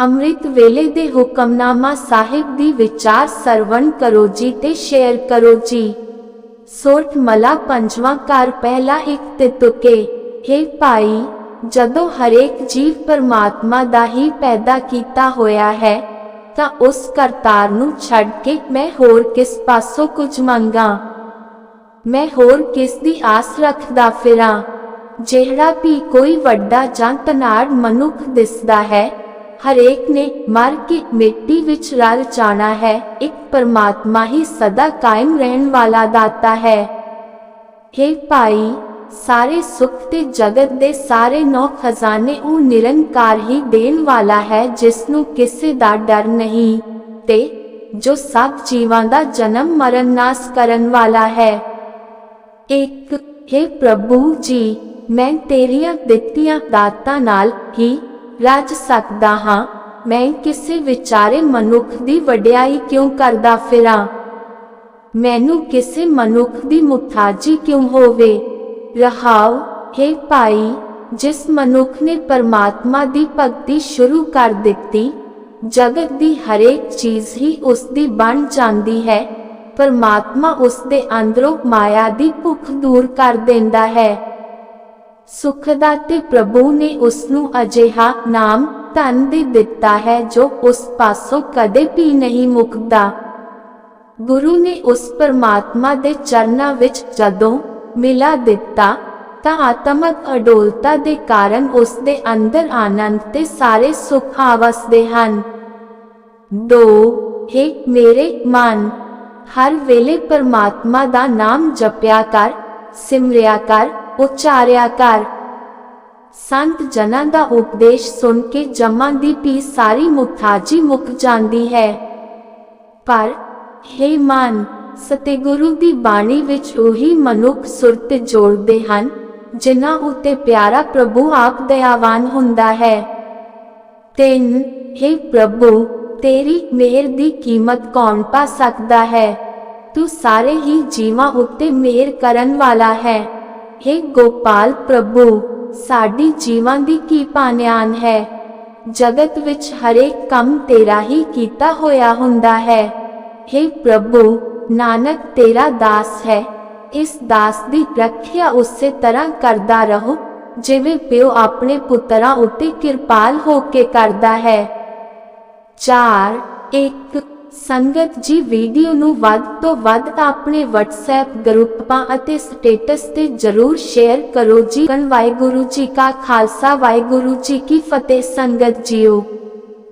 ਅੰਮ੍ਰਿਤ ਵੇਲੇ ਦੇ ਹੁਕਮਨਾਮਾ ਸਾਹਿਬ ਦੀ ਵਿਚਾਰ ਸਰਵਣ ਕਰੋ ਜੀ ਤੇ ਸ਼ੇਅਰ ਕਰੋ ਜੀ। ਸੋਰਠ ਮਲਾ ਪੰਜਵਾਂ ਘਰ ਪਹਿਲਾ ਇੱਕ ਤੇ ਤੁਕੇ। हे ਭਾਈ, ਜਦੋਂ ਹਰੇਕ ਜੀਵ ਪਰਮਾਤਮਾ ਦਾ ਹੀ ਪੈਦਾ ਕੀਤਾ ਹੋਇਆ ਹੈ, ਤਾਂ ਉਸ ਕਰਤਾਰ ਨੂੰ ਛੱਡ ਕੇ ਮੈਂ ਹੋਰ ਕਿਸ ਪਾਸੋਂ ਕੁਝ ਮੰਗਾ? ਮੈਂ ਹੋਰ ਕਿਸ ਦੀ ਆਸ ਰੱਖਦਾ ਫਿਰਾਂ? ਜਿਹੜਾ ਵੀ ਕੋਈ ਵੱਡਾ ਜਾਂ ਤਨਾੜ ਮਨੁੱਖ ਦਿਸਦਾ ਹੈ ਹਰੇਕ ਨੇ ਮਰ ਕੇ ਮਿੱਟੀ ਵਿੱਚ ਰਲ ਜਾਣਾ ਹੈ, ਇੱਕ ਪਰਮਾਤਮਾ ਹੀ ਸਦਾ ਕਾਇਮ ਰਹਿਣ ਵਾਲਾ ਦਾਤਾ ਹੈ। हे ਭਾਈ, ਸਾਰੇ ਸੁੱਖ ਤੇ ਜਗਤ ਦੇ ਸਾਰੇ ਨੌ ਖਜ਼ਾਨੇ ਉਹ ਨਿਰੰਕਾਰ ਹੀ ਦੇਣ ਵਾਲਾ ਹੈ, ਜਿਸ ਨੂੰ ਕਿਸੇ ਦਾ ਡਰ ਨਹੀਂ ਤੇ ਜੋ ਸਭ ਜੀਵਾਂ ਦਾ ਜਨਮ ਮਰਨ ਨਾਸ ਕਰਨ ਵਾਲਾ ਹੈ। ਇੱਕ हे ਪ੍ਰਭੂ ਜੀ, ਮੈਂ ਤੇਰੀਆਂ ਦਿੱਤੀਆਂ ਦਾਤਾਂ ਨਾਲ ਹੀ ਰਚ ਸਕਦਾ ਹਾਂ। ਮੈਂ ਕਿਸੇ ਵਿਚਾਰੇ ਮਨੁੱਖ ਦੀ ਵਡਿਆਈ ਕਿਉਂ ਕਰਦਾ ਫਿਰਾਂ? ਮੈਨੂੰ ਕਿਸੇ ਮਨੁੱਖ ਦੀ ਮੁਤਾਜੀ ਕਿਉਂ ਹੋਵੇ? ਰਹਾਉ, ਹੈ ਭਾਈ, ਜਿਸ ਮਨੁੱਖ ਨੇ ਪਰਮਾਤਮਾ ਦੀ ਭਗਤੀ ਸ਼ੁਰੂ ਕਰ ਦਿੱਤੀ, ਜਗਤ ਦੀ ਹਰੇਕ ਚੀਜ਼ ਹੀ ਉਸ ਦੀ ਬਣ ਜਾਂਦੀ ਹੈ। ਪਰਮਾਤਮਾ ਉਸ ਦੇ ਅੰਦਰੋਂ ਮਾਇਆ ਦੀ ਭੁੱਖ ਦੂਰ ਕਰ ਦਿੰਦਾ ਹੈ। ਸੁਖਦਾ ਤੇ ਪ੍ਰਭੂ ਨੇ ਉਸ ਨੂੰ ਅਜਿਹਾ ਨਾਮ ਧਨ ਦੇ ਦਿੱਤਾ ਹੈ ਜੋ ਉਸ ਪਾਸੋਂ ਕਦੇ ਵੀ ਨਹੀਂ ਮੁੱਕਦਾ। ਗੁਰੂ ਨੇ ਉਸ ਪਰਮਾਤਮਾ ਦੇ ਚਰਨਾਂ ਵਿੱਚ ਜਦੋਂ ਮਿਲਾ ਦਿੱਤਾ, ਤਾਂ ਆਤਮਕ ਅਡੋਲਤਾ ਦੇ ਕਾਰਨ ਉਸ ਦੇ ਅੰਦਰ ਆਨੰਦ ਤੇ ਸਾਰੇ ਸੁੱਖ ਆਵਸਦੇ ਹਨ। ਦੋ, ਹੇ ਮੇਰੇ ਮਨ, ਹਰ ਵੇਲੇ ਪਰਮਾਤਮਾ ਦਾ ਨਾਮ ਜਪਿਆ ਕਰ, ਸਿਮਰਿਆ ਕਰ ਉਚਾਰਿਆ ਕਰ। ਸੰਤ ਜਨਾਂ ਦਾ ਉਪਦੇਸ਼ ਸੁਣ ਕੇ ਜਮਾਂ ਦੀ ਪੀ ਸਾਰੀ ਮੁਖਾਜੀ ਮੁੱਕ ਜਾਂਦੀ ਹੈ। ਪਰ, ਹੇ ਮਨ, ਸਤਿਗੁਰੂ ਦੀ ਬਾਣੀ ਵਿੱਚ ਉਹੀ ਮਨੁੱਖ ਸੁਰਤ ਜੋੜਦੇ ਹਨ, ਜਿਨ੍ਹਾਂ ਉਤੇ ਪਿਆਰਾ ਪ੍ਰਭੂ ਆਪ ਦਇਆਵਾਨ ਹੁੰਦਾ ਹੈ। ਤਿੰਨ, ਹੇ ਪ੍ਰਭੂ, ਤੇਰੀ ਮਿਹਰ ਦੀ ਕੀਮਤ ਕੌਣ ਪਾ ਸਕਦਾ ਹੈ? ਤੂੰ ਸਾਰੇ ਹੀ ਜੀਵਾਂ ਉੱਤੇ ਮਿਹਰ ਕਰਨ ਵਾਲਾ ਹੈ। हे ਗੋਪਾਲ ਪ੍ਰਭੂ, ਸਾਡੀ ਜੀਵਾਂ ਦੀ ਕੀ ਪਾਨਿਆਨ ਹੈ? ਜਗਤ ਵਿੱਚ ਹਰੇਕ ਕੰਮ ਤੇਰਾ ਹੀ ਕੀਤਾ ਹੋਇਆ ਹੁੰਦਾ ਹੈ। हे ਪ੍ਰਭੂ, ਨਾਨਕ ਤੇਰਾ ਦਾਸ ਹੈ। ਇਸ ਦਾਸ ਦੀ ਰੱਖਿਆ ਉਸੇ ਤਰ੍ਹਾਂ ਕਰਦਾ ਰਹੋ, ਜਿਵੇਂ ਪਿਓ ਆਪਣੇ ਪੁੱਤਰਾਂ ਉੱਤੇ ਕਿਰਪਾਲ ਹੋ ਕੇ ਕਰਦਾ ਹੈ। 4 ਇੱਕ ਸੰਗਤ ਜੀ ਵੀਡੀਓ ਨੂੰ ਵੱਧ ਤੋਂ ਵੱਧ ਆਪਣੇ WhatsApp ਗਰੁੱਪਾਂ ਅਤੇ ਸਟੇਟਸ ਤੇ ਜਰੂਰ ਸ਼ੇਅਰ ਕਰੋ ਜੀ। ਵਾਹਿਗੁਰੂ ਜੀ ਕਾ ਖਾਲਸਾ, ਵਾਹਿਗੁਰੂ ਜੀ ਕੀ ਫਤਿਹ। ਸੰਗਤ ਜੀਓ।